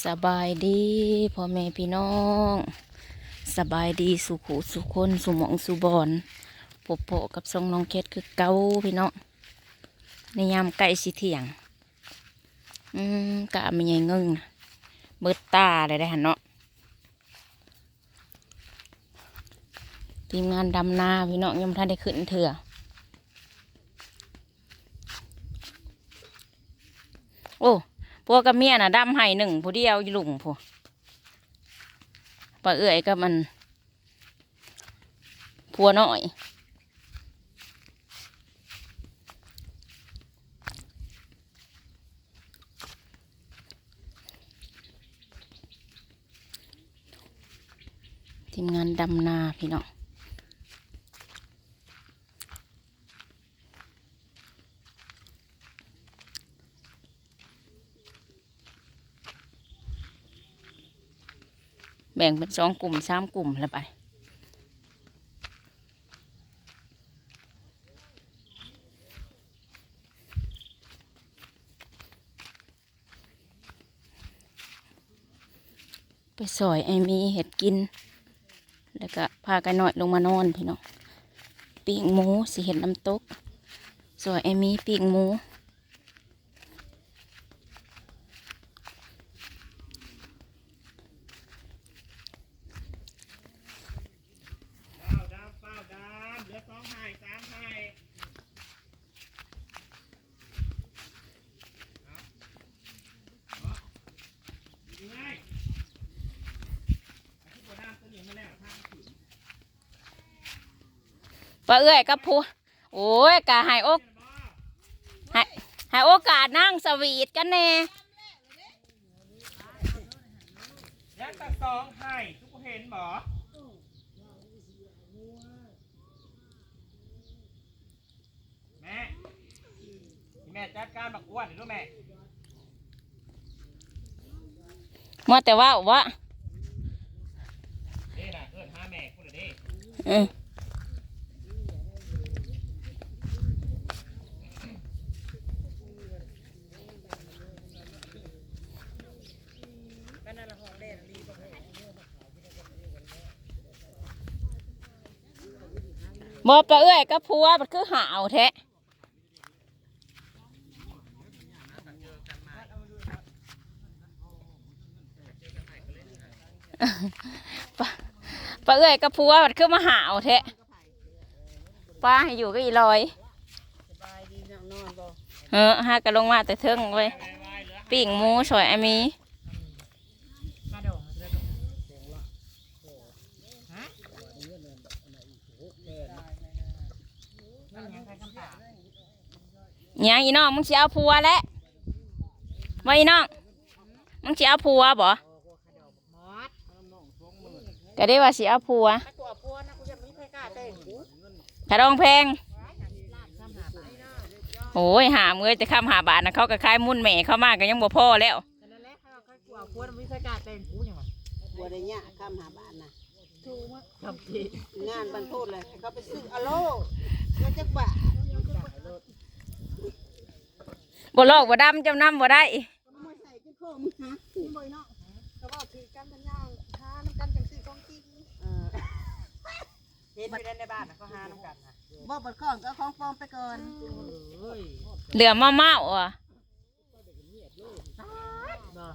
สบายดีพ่อแม่พี่น้อง สบายดีสุขสุคนสุหมองสุบอนพบโผกับทรงน้องเคสคือเกาพี่น้องในยามใกล้สิเที่ยง อืมกะมันใหญ่เงิงนะเบิดตาเลยได้หันเนาะทีมงานดำนาพี่น้องยังบ่ทันได้ขึ้นเถื่อ พวกกับเมียน่ะดำให้หนึ่งผู้เดียวหลุมพวกปลาเอื่อยกับมันพัวน้อยทีมงานดำนาพี่น้อง บ่งเป็นสองกลุ่มสามกลุ่มล้วไปไปซอยไอ้มีเห็ดกิน แล้วก็พากันหน่อยลงมานอนพี่น้องปีกหมูสิเห็ดน้ำตกซอยไอ้มีปีกหมู เป้าดำเป้าดำเหลือสองไห่สามไห่เอาเอาดีไหมไอ้ที่บัวดำตัวนี้มาแล้วทางขึ้น ปลาเอื้อยกับผัวโอ้ยกะให้โอกให้ให้โอกาสนั่งสวีทกันแน่ยักษ์ตัดสองไห่ทุกคนเห็นบ่แม่ที่แม่จัดการบักอ้วนหน่อยลูกแม่มาแต่ว่าว่าเด้น่ะเอิ้นหาแม่พูดเลยเด้ เออ นั่นน่ะห้องเล่นรีบบ่ บอปลาเอื้อยกับผัวมันคือหาวแท้ปลาปลาเอื้อยกับผัวมันคือมาหาวแท้ป้าให้อยู่ก็อีลอยสบายดีนั่งนอนบ่เออหากระลงมาแต่เทิงเว้ยไว้เหลือปิ่งหมูสวยไอมีมาดองเลยฮะนั่นยังใครคำถาม ยังอีน้องมึงสิเอาผัวแล้วว่าอีน้องมึงสิเอาผัวบ่มอดก็ได้ว่าสิเอาผัวถ้าตัวพัวนะกูจะไม่ค่อยกล้าเต้นกูถ้าดองแพงลาดซ้ำหาไปนะโอ้ยหาเมื่อจะข้ามหาบาทนะเขาก็คล้ายมุ่นแม่เข้ามาก็ยังบ่พอแล้วแต่นั่นแหละถ้าเขากลัวพัวไม่ค่อยกล้าเต้นกูยังไงบัวได้ยะข้ามหาบ้านนะถูกมั้ยทำทีงานบรรทุกเลยเขาไปซื้ออะโลเงินจักบาท บ่ลอกบ่ดำจำนำบ่ได้มาใส่จิ้งโค้งมึงฮะนี่บ่อยเนาะเขาบอกถือกันเป็นย่างหาน้ำกันจังซื้อของกินเออเห็นอยู่ในบ้านนะเขาหาน้ำกันนะบ่บัดข้องก็เอาของปลอมไปก่อนเฮ้ยเหลือมาเมาอะบ่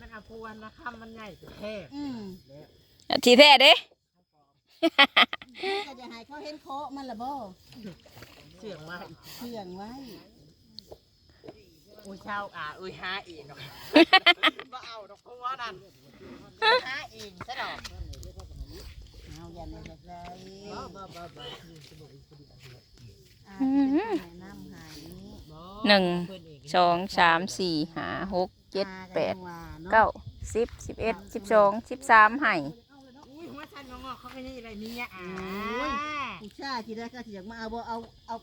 มันเอาพัวนะคำมันใหญ่แท้อืมทีแท้เด้ก็จะให้เขาเห็นโคมันละบ่เสียงมาเชื่องไว้ อุ้ยเช่าอะอุ้ยหาเองดอกบ่เอาดอกพัวนั่นหาเองซะดอกเอาอย่าในแบบไรบ่บ่บ่บ่อ่าแนะนำให้หนึ่งเพิ่นเองสองสามสี่ห้าหกเจ็ดแปดหากันเก้าสิบสิบเอ็ดสิบสองสิบสามให้อุ้ยหัวชันงอกๆเขาก็นี่อะไรเนี่ยอ่าผู้ชายที่ได้ก็สิอยากมาเอาบ่เอาเอา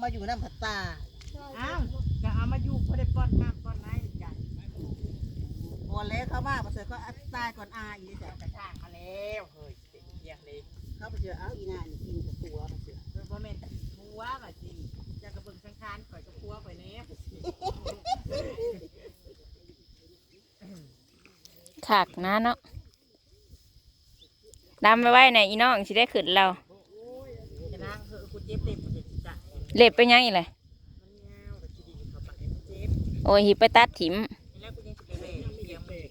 มาอยู่น้ำผัดตา อ้าวจะเอามาอยู่พอได้ป้อนน้ำป้อนน้ำกันพอแล้วเขามาประเสริฐก็ตายก่อนอาอีกเดี๋แต่ยวกระช่างมาแล้วเฮ้ยเป็นเพียงเลยเขาไปเจอเอาอีนานกินกับตัวมาเสือเพื่อพ่อแม่ผัวมาสิจะกระเบื้องสังคารข่อยกับผัวข่อยแน่คักนะเนาะดำไปไว้ไหนอีน้องสิได้ขึ้นเราจะนั่งคือกูเจ็บเต็มกูจะจ่ายเล็บไปยังอีกเลย มันยาวแต่ทีดีเขาปักเจ็บ โอ้ยหิไปตัดถิ่มแล้วกูยังจะไปเล่เลี้ยงเบรก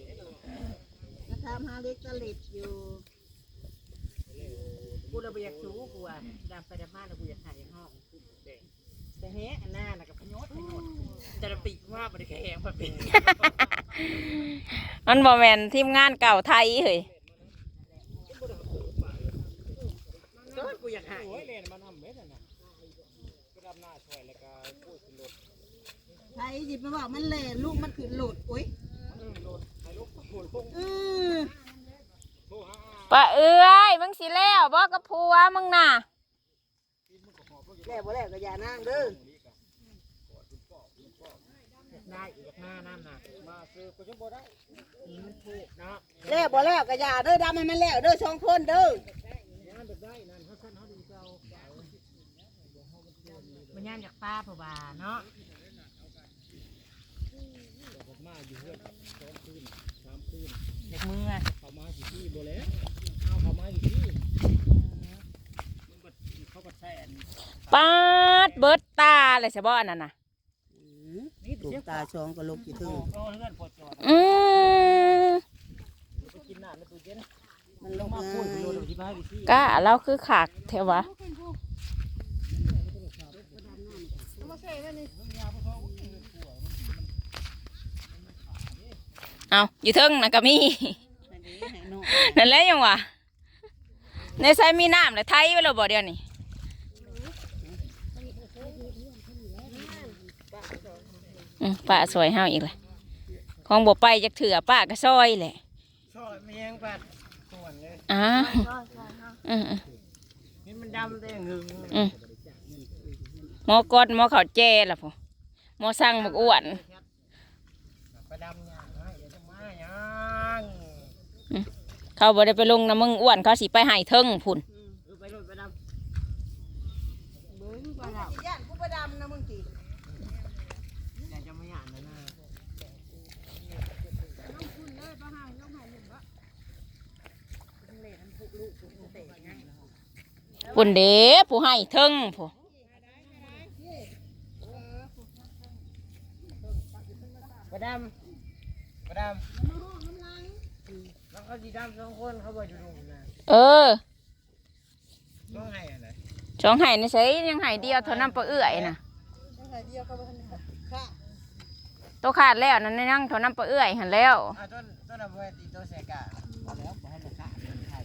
นะทำหาเล็กตะเล็ดอยู่กูระเบียกสูกูอะดำไปดำมาแล้วกูอยากถ่ายห้องแต่เฮ้อันหน้าน่ะกับพยศพยศจะปีกว่าบริแขงมาเป็นมันบ่แมนทีมงานเก่าไทยเฮ้ยกูอยากถ่าย โอ้ยเล่นมันทำเม็ดน่ะก็ดำหน้าช่วยแล้วก็พูดขึ้นรถ ไทยหยิบมาบอกมันแหล่ลูกมันขึ้นโหลดโอ้ยอืมรถให้ลูกพูดลงเออโทรหาป้าเอ้ยมึงสิแล้วบอกกับผัวมึงน่ะแล้วบ่แล้วก็อย่านั่งเด้อได้อีกหน้านั่นน่ะมาซื้อก็จะบ่ได้นี่มันถูกเนาะแล้วบ่แล้วก็อย่าเด้อดำให้มันแล้วเด้อสองคนเด้อมันย่านจากป้าผู้บ่าเนาะ มาอยู่เพื่อนสองคืนสามคืนเด็กมือเขามาสิที่บ่แล้วเอาเขามาสิที่มันก็เขาก็แทนปาดเบิดตาเลยใช่บ่อันนั้นน่ะ นี่ถูกเสียตาช่องก็ลกกี่ถึงก็เลื่อนพอจอดอืมไปกินน้ำในตู้เย็นมันลลงกมาง่าพูดถึงรถยที่บ้านดิที่กะเราคือขากเทวะ เอาอยู่เทิงนะก็มีอันนี้ให้น้องนั่นแหละยังวะในไซมีน้ำเลยไทยไว้แล้วบ่เดียวนี่อืมป้าสวยเฮาอีกเลยของบ่ไปจักเถื่อป้าก็ซอยแหละชอบเมียงปัดส่วนเลยอ้าอืมอืมนี่มันดำได้หึงอืมหมอกอดหมอเขาแจ้ล่ะพ่อหมอสั่งบักอ้วน ไปดำอย่างไรอย่าจะมาอย่าง เขาบ่ได้ไปลงนะมึงอ้วนเขาสิไปให้เทิงพุ่นเออไปรถไปดเบิ้งไปแล้วย่านกูไปดำนะมึงสิำอย่าจะมาอย่างนั้นนะพุ่นเด้ผู้ให้เทิงผู้ไปดำไปดำแล้ว เขาสีดำสองคนเขาบอกอยู่ตรงนั้นเออต้องให้อะไรสองให้นี่ใช้ยังให้เดียวเท่านั้นปะเอื้อยน่ะจังไงเดียวก็บ่ทันหาค่ะตัวขาดแล้วนั่นนั่งเท่านั้นปะเอื้อยหันแล้วอะต้นต้นอะเวตีต้นเสกะแล้วบอกให้ราคาเป็นไทย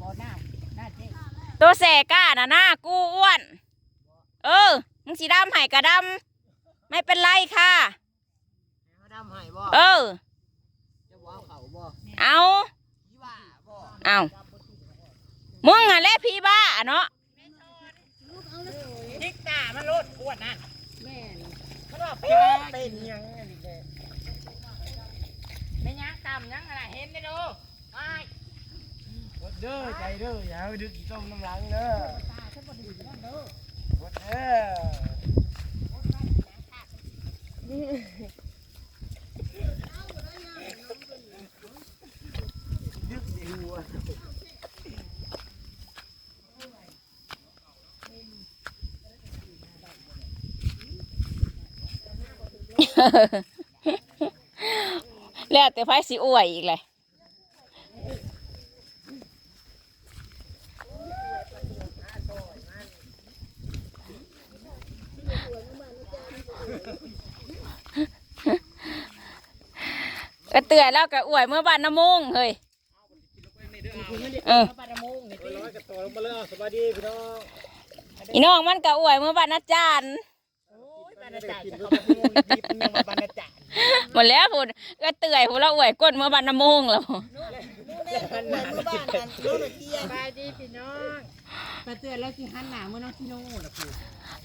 บอหน้าหน้าเจ๊ตัวแสก้าน่ะหน้ากูอ้วน เออ มึงสีดำให้กระดำไม่เป็นไรค่ะเขาดำให้บ่เออจะว่าเขาบ่ เอายี่ว่าบ่เอามึงอะแหละพี่บ้าเนาะทิกตามันรถอ้วนนั่นแม่นมันว่าเป็นเป็นยังไงนี่แกไม่ยังตำยังอะไรเห็นไหมดูไปเด้อใจเด้ออย่าเอาดึกอีต้มน้ำหลังเด้อดเด้อดึกดีหัว แล้วแต่ไฟสิอวยอีกเลยก็เตือนแล้วก็อวยเมื่อบ้านน้ำมงเฮ้ย เออปลาดมงนี่ร้อยกระต่อลงมาเลยสวัสดีพี่น้องอีน้องมันก็อวยเมื่อบ้านนาจารย์โอ้ยปลาดจ่าจะเข้ามาพูดดีเป็นยังว่าปลาดจ่าหมดแล้วพูดก็เตือนพูดแล้วอวยก้นเมื่อบ้านน้ำมุงแล้วนู่นเด้อป่วยมือบ้านนั่นโน่นเที่ยงไปดีพี่น้องปลาเตือนแล้วสิหันหน้าเมื่อน้องพี่น้องนะพี่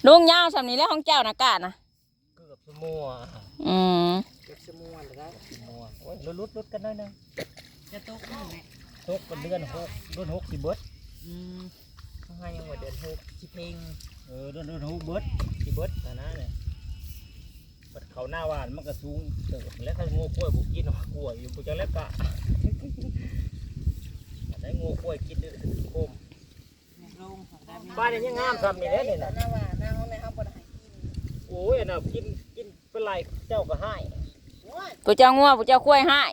ลุงยาวสำนี้แล้วของเจ้านะกานะเกือบสมัวอืมเก็บสมวนเลยได้สมัวโอ้ยลุดลุดลุดกันหน่อยหนึงจะตกนี่แหละ ตกกันเดือนหกเดือนหกสิเบิดอืมข้างในยังว่าเดือนหกสิเพลงเออเดือนเดือนหกเบิดสิเบิดฐานะเนี่ยบัดเขาหน้าหวานมันก็สูงเติบแล้วถ้างูกล้วยบุกินกล้วยอยู่บุจังแล้วกะได้งูกล้วยกินเด้อโคมลงของได้บ้านนี้ยังงามซ้ำนี่แหละนี่แต่นะหน้าว่าหน้าห้องในห้องบ่ได้ให้กินโอ้ยอันน่ะกินกินเป็นไรเจ้าก็ให้โอ้ยผู้เจ้างัวผู้เจ้าคุ้ยให้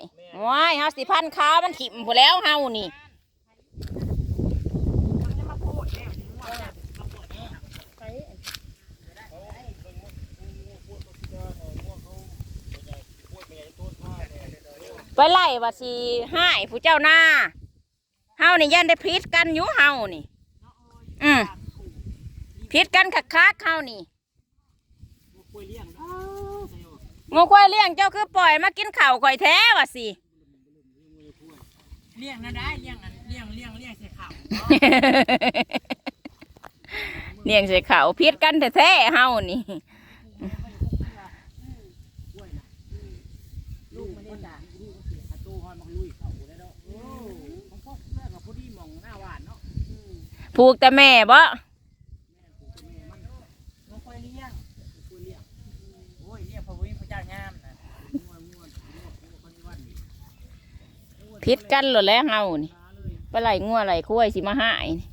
ว้ายเฮาสิพันขามันถิ่มผู้แล้วเฮานี่มันจะมาโพดแล้วถึงว่าจะมาโพดแล้วไปไปไล่ว่าสิให้ผู้เจ้าหน้าเฮานี่ยันได้พิษกันอยู่เฮานี่ อืมพิษกันคักๆเฮานี่กล้วยเลี้ยงนะงูควายเลี้ยงเจ้าคือปล่อยมากินข้าวข่อยแท้ว่าสิ เลี้ยงนะได้เลี้ยงอันเลี้ยงเลี้ยงเลี้ยงใส่ข้าวเลี้ยงใส่ข้าวพิษกันแท้ๆเฮานี่ลูกมันได้ด่ พิษกันหลดแล้วเฮานี่ปลาไหลงัวไหลควายสิมาหายนี่